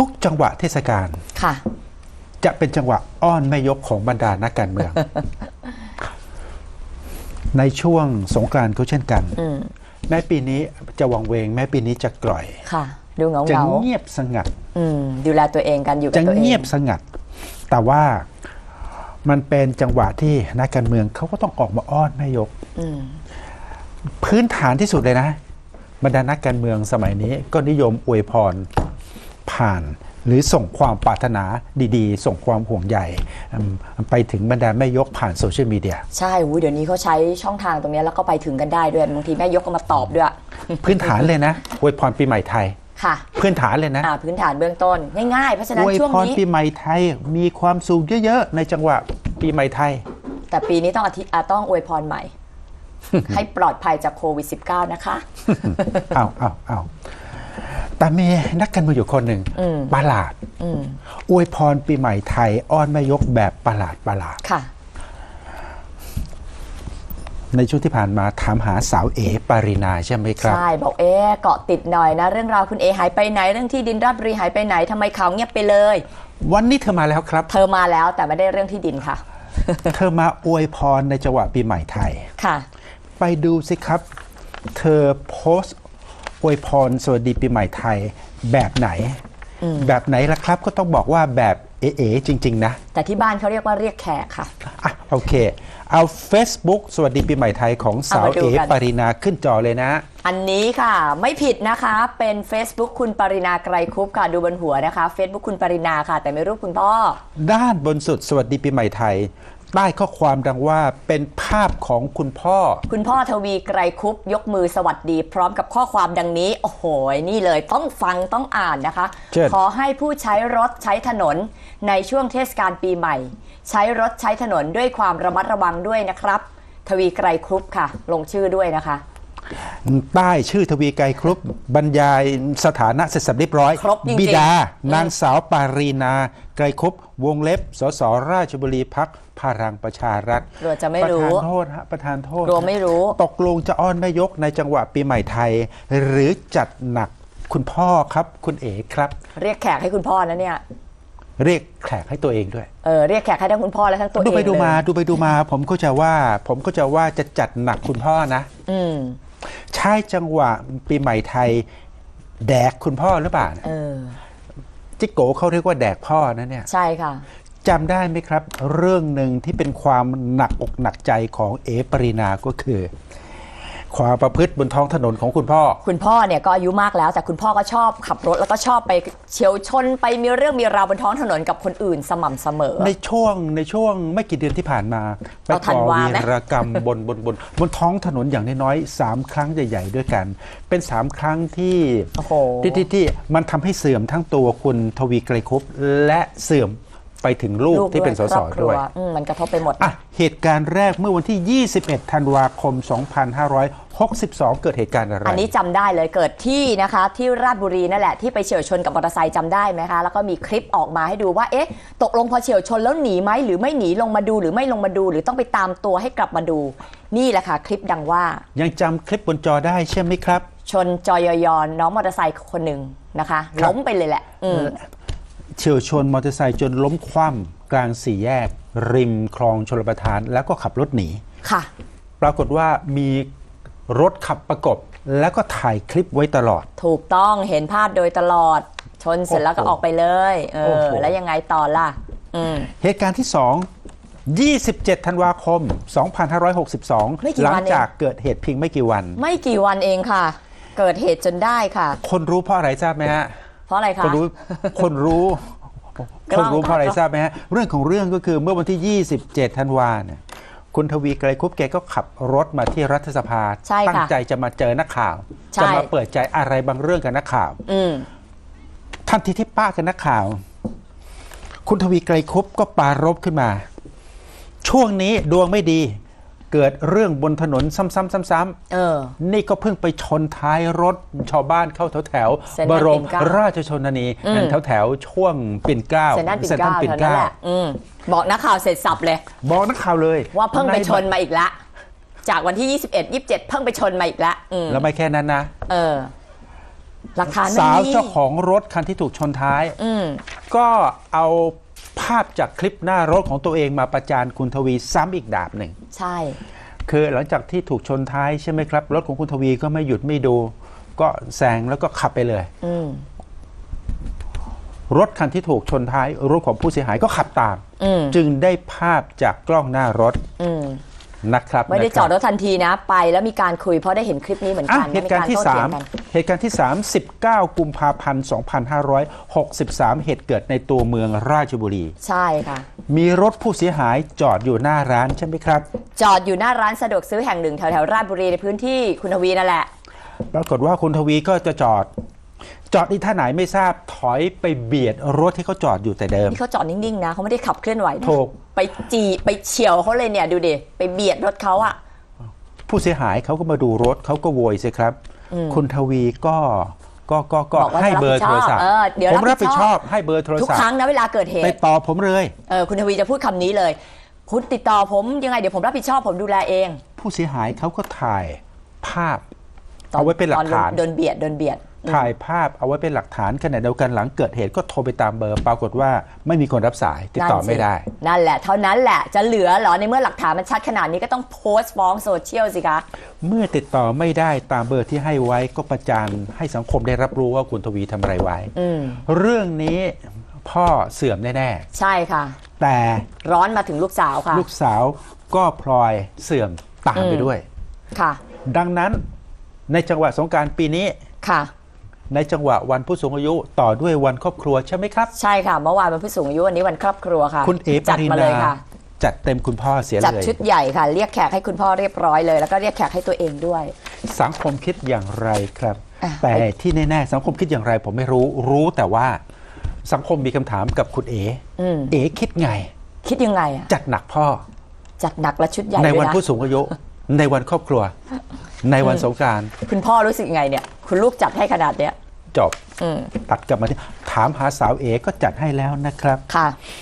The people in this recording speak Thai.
ทุกจังหวะเทศกาลค่ะ จะเป็นจังหวะอ้อนแม่ยกของบรรดานักการเมือง ในช่วงสงกรานต์ก็เช่นกันอืมแม้ปีนี้จะวังเวง แม้ปีนี้จะกร่อยค่ะ ดูเหงาจะเหงาเงียบสงัดอืมดูแลตัวเองกันอยู่กัจะบตัวเองเงียบสงัด แต่ว่ามันเป็นจังหวะที่นักการเมืองเขาก็ต้องออกมาอ้อนแม่ยกอืมพื้นฐานที่สุดเลยนะบรรดานักการเมืองสมัยนี้ก็นิยมอวยพร ผ่าน หรือส่งความปรารถนาดีๆ ส่งความห่วงใยอืมไปถึงบรรดาแม่ยกผ่านโซเชียลมีเดียใช่อุ๊ยเดี๋ยวนี้เขาใช้ช่องทางตรงเนี้ยแล้วก็ไปถึงกันได้ด้วยบางทีแม่ยกก็มาตอบด้วย พื้นฐานเลยนะอวยพรปีใหม่ไทยค่ะพื้นฐานเลยนะอ่าพื้นฐานเบื้องต้น ง่ายๆ เพราะฉะนั้นอวยช่วงพรนี้ปีใหม่ไทยมีความสุขเยอะๆ ในจังหวะปีใหม่ไทย แต่ปีนี้ต้องอาทิอ่าต้องอวยพรใหม่ ให้ปลอดภัยจากโควิด -19 นะคะ เอาเอาเอา แต่มีนักการเมืองอยู่คนหนึ่งอืมประหลาดอืมอวยพรปีใหม่ไทย อ้อนแม่ยกแบบประหลาดประหลาดค่ะในช่วงที่ผ่านมาถามหาสาวเอปารินาใช่ไหมครับ ใช่ บอกเอ๊ะเกาะติดหน่อยนะ เรื่องราวคุณเอหายไปไหน เรื่องที่ดินราชบุรีหายไปไหนทำไมข่าวเงียบไปเลย วันนี้เธอมาแล้วครับ เธอมาแล้วแต่ไม่ได้เรื่องที่ดินค่ะ เธอมาอวยพรในจังหวะปีใหม่ไทยค่ะ ไปดูสิครับ เธอโพสต์ อวยพรสวัสดีปีใหม่ไทยแบบไหน แบบไหนล่ะครับก็ต้องบอกว่าแบบเอ๋ๆจริง ๆ นะ แต่ที่บ้านเขาเรียกว่าเรียกแขกค่ะอะโอเค เอา Facebook สวัสดีปีใหม่ไทยของสาวเอามาดูเอ๋กันปารินาขึ้นจอเลยนะ อันนี้ค่ะ ไม่ผิดนะคะเป็น Facebook คุณปรินาไกรคุปค่ะดูบนหัวนะคะ Facebook คุณปรินาค่ะ แต่ไม่รูปคุณพ่อ ด้านบนสุดสวัสดีปีใหม่ไทย ใต้ข้อความดังว่าเป็นภาพของคุณพ่อ คุณพ่อทวีไกรคุปยกมือสวัสดี พร้อมกับข้อความดังนี้ โอ้โห นี่เลยต้องฟังต้องอ่านนะคะเชิญขอให้ผู้ใช้รถใช้ถนนในช่วงเทศกาลปีใหม่ ใช้รถใช้ถนนด้วยความระมัดระวังด้วยนะครับ ทวีไกรคุปค่ะ ลงชื่อด้วยนะคะ ใต้ชื่อทวีไกรครุปบรรยายสถานะเสร็จสับเรียบร้อย ครบจริงๆ บิดาอืมนางสาวปารีนา ไกรคุปวงเล็บ สสราชบุรีพักพลังประชารัฐ กลัวจะไม่ประรู้ ธานโทษฮะประธานโทษกลัวไม่รู้ ตกลงจะอ้อนแม่ยกในจังหวะปีใหม่ไทย หรือจัดหนักคุณพ่อครับคุณเอ๋ครับ เรียกแขกให้คุณพ่อนะเนี่ย เรียกแขกให้ตัวเองด้วย เออเรียกแขกให้ทั้งคุณพ่อและทั้งตัวเองดูไปดูมาเลยดูไปดูมา ผมก็จะว่า ผมก็จะว่าจะจัดหนักคุณพ่อนะ อืม ใช่จังหวะปีใหม่ไทยแดกคุณพ่อหรือเปล่าเออจิกโกเขาเรียกว่าแดกพ่อนะเนี่ย ใช่ค่ะจำได้ไหมครับ เรื่องหนึ่งที่เป็นความหนักอกหนักใจของเอปรินาก็คือ ความประพฤติบนท้องถนนของคุณพ่อ คุณพ่อเนี่ยก็อายุมากแล้ว แต่คุณพ่อก็ชอบขับรถแล้วก็ชอบไปเฉียวชนไปมีเรื่องมีราวบนท้องถนนกับคนอื่นสม่ำเสมอ ในช่วงในช่วงไม่กี่เดือนที่ผ่านมาไปเอาธันก่อวาวีไหมรกรรมบนบนบนบนท้องถนนอย่างน้อยๆสามครั้งใหญ่ๆด้วยกัน เป็นสามครั้งที่โอ้โห ที่ที่ที่มันทำให้เสื่อมทั้งตัวคุณทวีไกรคุปและเสื่อม ไปถึงลูกที่เป็นสสครอบครัด้วยอืมมันกระทบไปหมดอะเหตุการณ์แรกเมื่อวันที่ 21 ธันวาคม 2562 เกิดเหตุการณ์อะไร อันนี้จำได้เลยเกิดที่นะคะที่ราชบุรีนั่นแหละที่ไปเฉียวชนกับมอเตอร์ไซค์จำได้ไหมคะ แล้วก็มีคลิปออกมาให้ดูว่าเอ๊ะตกลงพอเฉียวชนแล้วหนีไหมหรือไม่หนีลงมาดูหรือไม่ลงมาดู หรือต้องไปตามตัวให้กลับมาดู นี่แหละค่ะคลิปดังว่า ยังจำคลิปบนจอได้ใช่ไหมครับ ชนจอยอยอนน้องมอเตอร์ไซค์คนหนึ่งนะคะครับล้มไปเลยแหละอืม เฉียวชนมอเตอร์ไซค์จนล้มคว่ำกลางสี่แยก ริมคลองชลประทาน แล้วก็ขับรถหนี ค่ะ ปรากฏว่ามีรถขับประกบ แล้วก็ถ่ายคลิปไว้ตลอด ถูกต้องเห็นภาพโดยตลอด ชนเสร็จแล้วก็โอ้โหออกไปเลย เอโอ้อ โห แล้วยังไงต่อล่ะ อืม เหตุการณ์ที่ 2 27 ธันวาคม ไม่กี่2562 หลัวันเอง จากเกิดเหตุเพียงไม่กี่วัน ไม่กี่วันเองค่ะ เกิดเหตุจนได้ค่ะ คนรู้เพราะอะไรทราบไหมฮะ เพราะอะไรคะ คนรู้ คนรู้กล้คองนรู้เพราะอะไรกล้องทราบไหมฮะ เรื่องของเรื่องก็คือเมื่อวันที่ 27 ธันวาเนี่ยคุณทวีไกรคุปแกก็ขับรถมาที่รัฐสภา ใช่ค่ะตั้งใจจะมาเจอนักข่าว ใช่ จะมาเปิดใจอะไรบางเรื่องกับนักข่าว อืม ทันทีที่ป้ากับนักข่าว คุณทวีไกรคุปก็ปรารบขึ้นมา ช่วงนี้ดวงไม่ดี เกิดเรื่องบนถนนซ้ำๆๆเออนี่ก็เพิ่งไปชนท้ายรถชาวบ้านเข้าแถวแถวๆเซ็นทบรัลรปิ่มนเกล้า ราชชนนีอืมแถวแถวๆช่วงปิ่นเกล้าเซนนั่นปิ่นซ็เกล้าปิ่นเท่านั้นแหละอืมบอกนักข่าวเสร็จสับเลย บอกนักข่าวเลยว่าเพิ่งไปในชนมาอีกละ จากวันที่ 21 27 เพิ่งไปชนมาอีกละอืมแล้วไม่แค่นั้นนะ เออ หลักฐานไม่สาวมี เจ้าของรถคันที่ถูกชนท้ายอืมก็เอา ภาพจากคลิปหน้ารถของตัวเองมาประจานคุณทวีซ้ำอีกดาบหนึ่ง ใช่ คือหลังจากที่ถูกชนท้ายใช่ไหมครับ รถของคุณทวีก็ไม่หยุดไม่ดู ก็แซงแล้วก็ขับไปเลย อืมรถคันที่ถูกชนท้ายรถของผู้เสียหายก็ขับตาม อืมจึงได้ภาพจากกล้องหน้ารถ อืม นะครับไม่ได้นะคจบอดรถทันทีนะ ไปแล้วมีการคุยเพราะได้เห็นคลิปนี้เหมือนอะกันเหตุการณ์ที่โต้เถียงกัน3เหตุการณ์ที่ 3 19 กุมภาพันธ์ 2563 เหตุเกิดในตัวเมืองราชบุรี ใช่ค่ะ มีรถผู้เสียหายจอดอยู่หน้าร้านใช่ไหมครับ จอดอยู่หน้าร้านสะดวกซื้อแห่งหนึ่งแถวแถวๆราชบุรีในพื้นที่คุณทวีนั่นแหละ ปรากฏว่าคุณทวีก็จะจอด จอดที่ท่าไหนไม่ทราบถอยไปเบียดรถที่เขาจอดอยู่แต่เดิม นี่เขาจอดนิ่งๆนะเขาไม่ได้ขับเคลื่อนไหวนะถูก ไปจีไปเฉียวเขาเลยเนี่ยดูดิไปเบียดรถเขาอะผู้เสียหายเขาก็มาดูรถเขาก็โวยสิครับ คุณทวีก็ก็ก็ก็บอกว่าให้จะเบอร์โทรศัพท์เออเดี๋ยวผมรัรับบผิผิดดชชออบบให้เบอร์โทรทุกศัพครั้ท์งนะเวลาเกิดเหไปตุต่อผมเลย เออคุณทวีจะพูดคำนี้เลย คุณติดต่อผมยังไงเดี๋ยวผมรับผิดชอบผมดูแลเองผู้เสียหายเขาก็ถ่ายภาพ เอาไว้เป็นหลักฐาน ตอโดนเบียดโดนเบียด ถ่ายภาพเอาไว้เป็นหลักฐานขณะเดียวกันหลังเกิดเหตุก็โทรไปตามเบอร์ ปรากฏว่าไม่มีคนรับสายติดต่อนั่นสิไม่ได้ นั่นแหละ เท่านั้นแหละจะเหลือเหรอในเมื่อหลักฐานมันชัดขนาดนี้ก็ต้องโพสต์ฟ้องโซเชียลสิคะ เมื่อติดต่อไม่ได้ตามเบอร์ที่ให้ไว้ก็ประจานให้สังคมได้รับรู้ว่าคุณทวีทำอะไรไว้อืมเรื่องนี้พ่อเสื่อมแน่ใช่ค่ะๆแต่ร้อนมาถึงลูกสาวค่ะ ลูกสาวก็พลอยเสื่อมตามไปอืมด้วย ค่ะ ดังนั้นในจังหวะสงกรารปีนี้ค่ะ ในจังหวะวันผู้สูงอายุต่อด้วยวันครอบครัวใช่ไหมครับ ใช่ค่ะ เมื่อวานวันผู้สูงอายุวันนี้วันครอบครัวค่ะ คุณเอปจัดริมาเลนายค่ะ จัดเต็มคุณพ่อเสียจัดเลยชุดใหญ่ค่ะ เรียกแขกให้คุณพ่อเรียบร้อยเลย แล้วก็เรียกแขกให้ตัวเองด้วย สังคมคิดอย่างไรครับ อะ แต่ที่แน่ๆสังคมคิดอย่างไร ผมไม่รู้รู้แต่ว่า สังคมมีคำถามกับคุณเออืมเอคิดไง คิดยังไงอะจัดหนักพ่อ จัดหนักและชุดใหญ่ในด้วยวันนะผู้สูงอายุ ในวันครอบครัว ในวันสงกราร คุณพ่อรู้สึกยังไงเนี่ย คุณลูกจัดให้ขนาดเนี้ย จบอืมตัดกลับมาที่ถามหาสาวเอก็จัดให้แล้วนะครับค่ะ